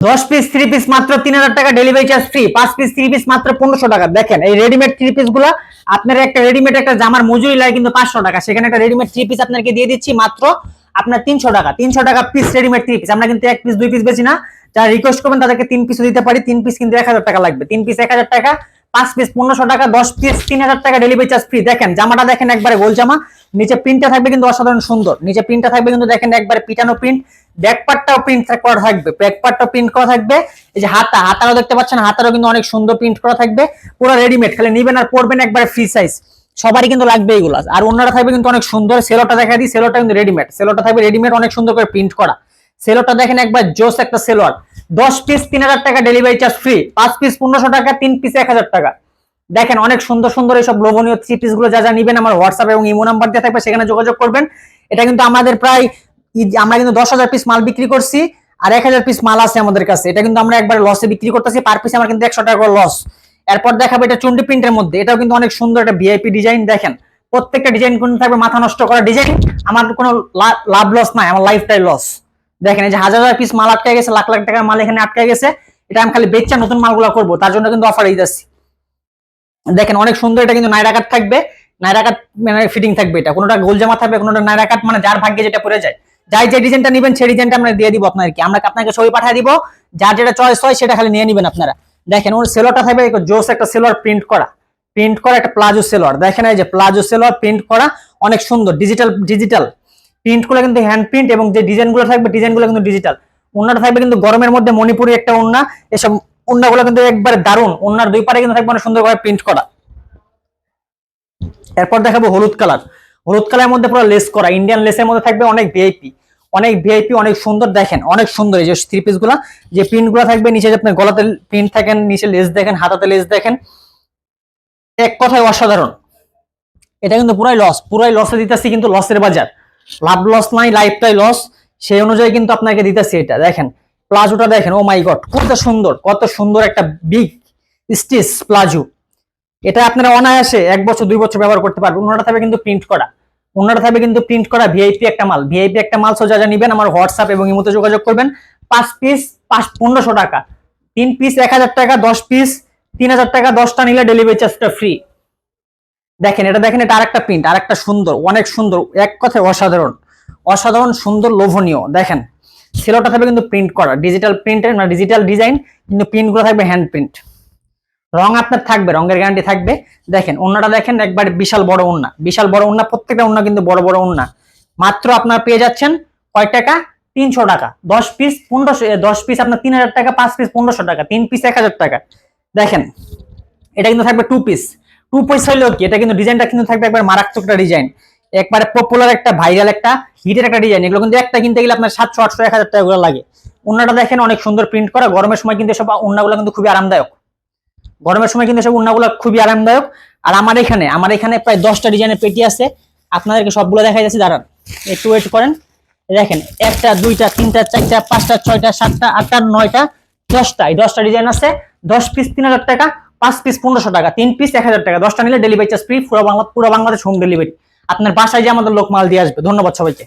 দশ piece three piece মাত্র তিন হাজার টাকা ডেলিভারি চার্জ ফ্রি পাঁচ পিস থ্রি পিস মাত্র পনেরোশো টাকা। দেখেন, এই রেডিমেড থ্রি পিসগুলা আপনার একটা রেডিমেড একটা জামার মজুরি লাগে কিন্তু পাঁচশো টাকা। সেখানে একটা রেডিমেড থ্রি পিস আপনাকে দিয়ে দিচ্ছি মাত্র আপনার তিনশো টাকা। তিনশো টাকা পিস রেডিমেড থ্রি পিস আমরা কিন্তু এক পিস দুই পিস বেশি না। যারা রিকোয়েস্ট করবেন, তাদেরকে তিন পিসও দিতে পারি। তিন পিস কিন্তু এক হাজার টাকা লাগবে। তিন পিস এক হাজার টাকা। পাঁচ পিস পনেরোশো টাকা। দশ পিস তিন হাজার টাকা ডেলিভারি চার্জ ফ্রি দেখেন, জামাটা দেখেন একবারে গোল জামা। নিচে প্রিন্টটা থাকবে কিন্তু অসাধারণ সুন্দর। নিচে প্রিন্টটা থাকবে কিন্তু দেখেন একবারে পিটানো প্রিন্ট ব্যাক পার্টটাও প্রিন্ট করা থাকবে ব্যাক পার্টটাও প্রিন্ট করা থাকবে, এই যে হাতা হাতারও দেখতে পাচ্ছেন, হাতারও কিন্তু অনেক সুন্দর প্রিন্ট করা থাকবে, পুরো রেডিমেড খালি নিবেন আর পরবেন একবারে ফ্রি সাইজ সবারই কিন্তু লাগবে এইগুলো। আর অন্যরা থাকবে কিন্তু অনেক সুন্দর, সেলোটা দেখা দিই, সেলোটা কিন্তু রেডিমেড সেলোটা থাকবে রেডিমেড অনেক সুন্দর করে প্রিন্ট করা। সেলোটা দেখেন একবার জোস একটা সেলোয়ার, দশ পিস তিন হাজার টাকা ডেলিভারি চার্জ ফ্রি পাঁচ পিস পনেরোশো টাকা, তিন পিস এক হাজার টাকা। দেখেন অনেক সুন্দর সুন্দর এইসব লোভনীয় থ্রি পিসগুলো যা যা নিবেন আমার হোয়াটসঅ্যাপ এবং ইমো নাম্বার দিয়ে থাকবে, সেখানে যোগাযোগ করবেন। এটা কিন্তু আমাদের প্রায় আমরা কিন্তু দশ হাজার পিস মাল বিক্রি করছি আর এক হাজার পিস মাল আছে আমাদের কাছে। এটা কিন্তু আমরা একবার লসে বিক্রি করতেছি পার পিস আমার কিন্তু একশো টাকা করে লস এরপর দেখাবো এটা চন্ডি প্রিন্টের মধ্যে। এটাও কিন্তু অনেক সুন্দর একটা ভিআইপি ডিজাইন দেখেন। প্রত্যেকটা ডিজাইন কিন্তু থাকবে, মাথা নষ্ট করা ডিজাইন আমার কোনো লাভ লস নাই, আমার লাইফটাই লস দেখেন, এই যে হাজার হাজার পিস মাল আটকে গেছে, লাখ লাখ টাকার মাল এখানে আটকে গেছে। এটা আমি খালি বেচা নতুন মালগুলো করব, তার জন্য কিন্তু অফার দিতেছি দেখেন, অনেক সুন্দর এটা কিন্তু নাইরা কাট থাকবে। নাইরা কাট মানে ফিটিং থাকবে এটা। কোনোটা গোল জামা থাকবে, কোনোটা নাইরা কাট মানে যার ভাগ্যে যেটা পড়ে যায়। যাই যে ডিজাইনটা নেবেন, সেই ডিজাইনটা আমরা দিয়ে দিব আপনাদেরকে। আমরা আপনাকে ছবি পাঠিয়ে দিব? যার যেটা চয়েস হয়, সেটা খালি নিয়ে নেবেন আপনারা। দেখেন, ওর সেলোয়ারটা থাকবে জোস একটা সেলোয়ার প্রিন্ট করা। প্রিন্ট করা একটা প্লাজো সেলোয়ার দেখেন এই যে প্লাজো সেলোয়ার প্রিন্ট করা অনেক সুন্দর। ডিজিটাল ডিজিটাল প্রিন্টগুলো কিন্তু হ্যান্ড প্রিন্ট এবং যে ডিজাইনগুলো থাকবে ডিজাইনগুলো কিন্তু ডিজিটাল ওনাটা থাকবে কিন্তু গরমের মধ্যে মণিপুরি একটা ওন্না এসব ওন্নাগুলো কিন্তু একবারে দারুণ। ওন্নার দুই পারে কিন্তু থাকবে অনেক সুন্দর করে প্রিন্ট করা। এরপর দেখাবো হলুদ কালার হলুদ কালারের মধ্যে পুরো লেস করা ইন্ডিয়ান লেসের মধ্যে থাকবে অনেক ভিআইপি অনেক ভিআইপি অনেক সুন্দর দেখেন, অনেক সুন্দর এই যে থ্রি পিসগুলা, যে প্রিন্টগুলা থাকবে, নিচে আপনার গলাতে প্রিন্ট থাকেন, নিচে লেস দেখেন, হাতাতে লেস দেখেন, এক কথায় অসাধারণ। এটা কিন্তু পুরাই লস পুরাই লসে দিতেছি কিন্তু লসের বাজার। লাভ লস নাই লাইফটাই লস সেই অনুযায়ী কিন্তু আপনাকে দিতেছি এটা, দেখেন, প্লাজোটা দেখেন ও মাই গড কত সুন্দর কত সুন্দর একটা বিগ স্টিচ প্লাজো। এটা আপনারা অনায়াসে এক বছর, দুই বছর ব্যবহার করতে পারবেন। ওনারা থাকবে কিন্তু প্রিন্ট করা। ওনারা থাকবে কিন্তু প্রিন্ট করা ভিআইপি একটা মাল। ভিআইপি একটা মাল সো যা নিবেন আমার হোয়াটসঅ্যাপ এবং ইমোতে যোগাযোগ করবেন। পাঁচ পিস পাঁচ, পনেরোশো টাকা। তিন পিস এক হাজার টাকা, দশ পিস তিন হাজার টাকা, দশটা নিলে ডেলিভারি চার্জটা ফ্রি দেখেন, এটা দেখেন, এটা আরেকটা প্রিন্ট আরেকটা সুন্দর, অনেক সুন্দর, এক কথায় অসাধারণ। অসাধারণ, সুন্দর, লোভনীয়। দেখেন, সেলোটা থাকবে কিন্তু প্রিন্ট করা। ডিজিটাল প্রিন্টের মানে ডিজিটাল ডিজাইন কিন্তু প্রিন্টগুলো থাকবে হ্যান্ড প্রিন্ট রং আপনার থাকবে, রঙের গ্যারান্টি থাকবে। দেখেন, ওন্নাটা দেখেন, একবার বিশাল বড় ওন্না। বিশাল বড় ওন্না, প্রত্যেকটা ওন্না কিন্তু বড় বড় ওন্না। মাত্র আপনারা পেয়ে যাচ্ছেন কয় টাকা? তিনশো টাকা। দশ পিস পনেরোশো দশ পিস আপনার তিন হাজার টাকা, পাঁচ পিস পনেরোশো টাকা, তিন পিস এক হাজার টাকা। দেখেন, এটা কিন্তু থাকবে টু পিস টু পিস হইলেও কি? এটা কিন্তু ডিজাইনটা কিন্তু থাকবে একবার মারাত্মক একটা ডিজাইন। একবারে পপুলার একটা ভাইরাল একটা, হিটের একটা ডিজাইন। এগুলো কিন্তু একটা কিনতে গেলে আপনার সাতশো, আটশো, এক হাজার টাকা লাগে। ওন্নাটা দেখেন অনেক সুন্দর প্রিন্ট করা। গরমের সময় কিন্তু সব ওন্নাগুলো কিন্তু খুবই আরামদায়ক। গরমের সময় কিন্তু সব উন্নাগুলো খুবই আরামদায়ক। আর আমার এখানে আমার এখানে প্রায় দশটা ডিজাইনের পেটি আছে। আপনাদেরকে সবগুলো দেখা যাচ্ছে, দাঁড়ান। একটু ওয়েট করেন। দেখেন, একটা, দুইটা, তিনটা, চারটা, পাঁচটা, ছয়টা, সাতটা, আটটা, নয়টা, দশটা। এই দশটা ডিজাইন আছে। দশ পিস তিন হাজার টাকা, পাঁচ পিস পনেরোশো টাকা, তিন পিস এক হাজার টাকা। দশটা নিলে ডেলিভারি চার্জ ফ্রি পুরো বাংলা পুরো বাংলাদেশ হোম ডেলিভারি আপনার বাসায় যে আমাদের লোক মাল দিয়ে আসবে। ধন্যবাদ সবাইকে।